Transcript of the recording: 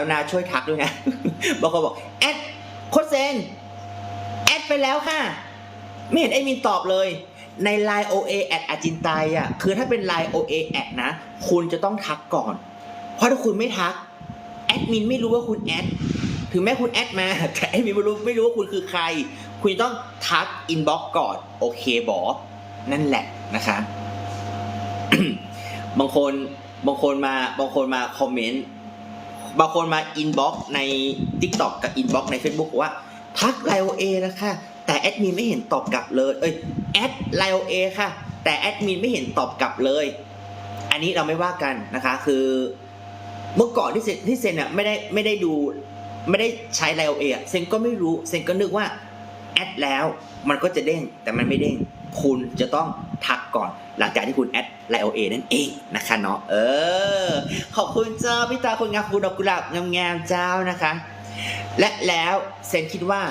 รุณาช่วยทักด้วยนะบางคนบอกแอดโคดเซนแอดไปแล้วค่ะ ไม่เห็นไอ้มินตอบเลยใน Line OA แอดอาจินไตยอะคือถ้าเป็น Line OA แอดนะ คุณจะต้องทักก่อน เพราะถ้าคุณไม่ทัก แอดมินไม่รู้ว่าคุณแอดถึงแม้คุณแอดมาแต่แอดมินไม่รู้ไม่รู้ว่าคุณคือใคร คุณต้องทักอินบ็อกก่อน โอเคบอนั่นแหละนะคะ บางคนบางคนมาบางคนมาคอมเมนต์ บางคนมาอินบ็อกใน TikTok กับอินบ็อกใน Facebook ว่า ทักไลโอเอแล้วค่ะแต่แอดมินไม่เห็นตอบกลับเลย เอ้ยแอดไลโอเอค่ะ แต่แอดมินไม่เห็นตอบกลับเลย อันนี้เราไม่ว่ากันนะคะคือเมื่อก่อนที่เซนที่เซนอะไม่ได้ไม่ได้ดูไม่ได้ใช้ไลโอเอเซนก็ไม่รู้เซนก็นึกว่าแอดแล้วมันก็จะเด้งแต่มันไม่เด้ง คุณจะต้อง ทักก่อนหลังจากที่คุณแอดไลโอเอนั่นเองนะคะเนาะเออ ขอบคุณเจ้าพี่ตาคุณงามคุณดอกกุหลาบงามๆเจ้านะคะ และแล้วเซนคิดว่า